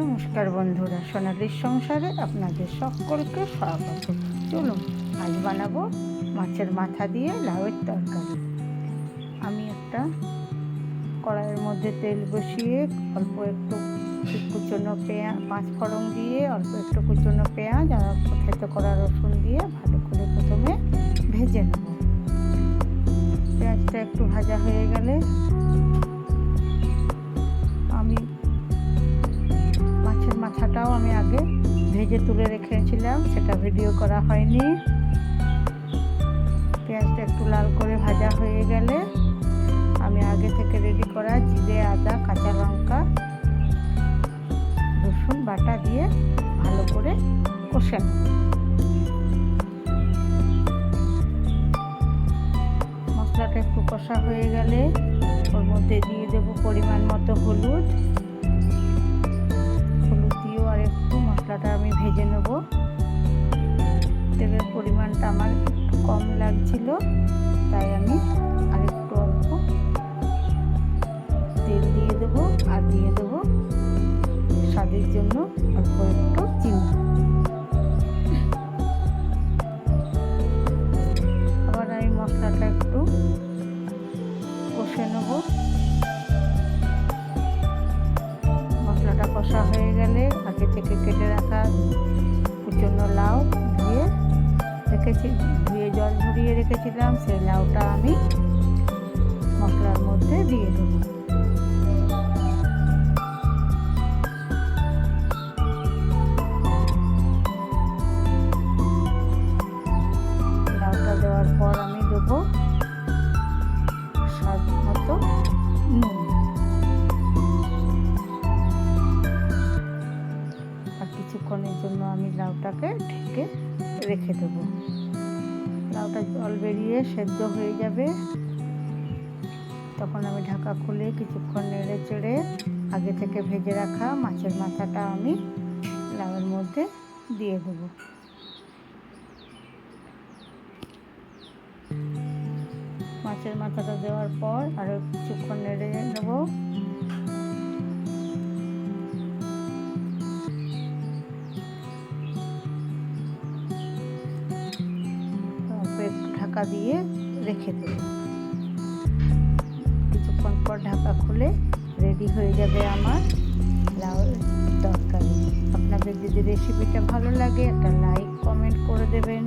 নমস্কার বন্ধুরা সোনালির সংসারে আপনাদের সকলকে স্বাগত। চলুন, আজ বানাবো মাছের মাথা দিয়ে লাউয়ের তরকারি। আমি একটা কড়াইয়ের মধ্যে তেল বসিয়ে অল্প একটু কুচনো পেঁয়াজ পাঁচ ফড়ং দিয়ে অল্প একটু কুচনো পেঁয়াজ আর অল্প খেতে করা রসুন দিয়ে ভালো করে প্রথমে ভেজে নেব। পেঁয়াজটা একটু ভাজা হয়ে গেলে ভেজে তুলে রেখেছিলাম, সেটা ভিডিও করা হয়নি। পেঁয়াজটা একটু লাল করে ভাজা হয়ে গেলে আমি আগে থেকে রেডি করা জিরে, আদা, কাঁচা লঙ্কা, রসুন, বাটা দিয়ে ভালো করে কষে মশলাটা একটু কষা হয়ে গেলে ওর মধ্যে দিয়ে দেবো পরিমাণ মতো হলুদ। আমার একটু কম লাগছিল, তাই আমি আরেকটু অল্প তেল দিয়ে দেবো আর দিয়ে দেবো স্বাদের জন্য। রেখেছি, ধুয়ে জল ঝরিয়ে রেখেছিলাম সেই লাউটা আমি মশলার মধ্যে দিয়ে দেবো। লাউটা দেওয়ার পর আমি দেবো স্বাদ আর কিছুক্ষণের জন্য আমি লাউটাকে ঢেকে রেখে দেবো। লাউটা জল বেরিয়ে সেদ্ধ হয়ে যাবে। তখন আমি ঢাকা খুলে কিছুক্ষণ নেড়ে চেড়ে আগে থেকে ভেজে রাখা মাছের মাথাটা আমি লাউয়ের মধ্যে দিয়ে দেবো। মাছের মাথাটা দেওয়ার পর আরও কিছুক্ষণ নেড়ে নেব। ঢাকা দিয়ে রেখে দেবে। কিছুক্ষণ পর ঢাকা খুলে রেডি হয়ে যাবে আমার লাউয়ের তরকারি। আপনাদের যদি রেসিপিটা ভালো লাগে একটা লাইক কমেন্ট করে দেবেন।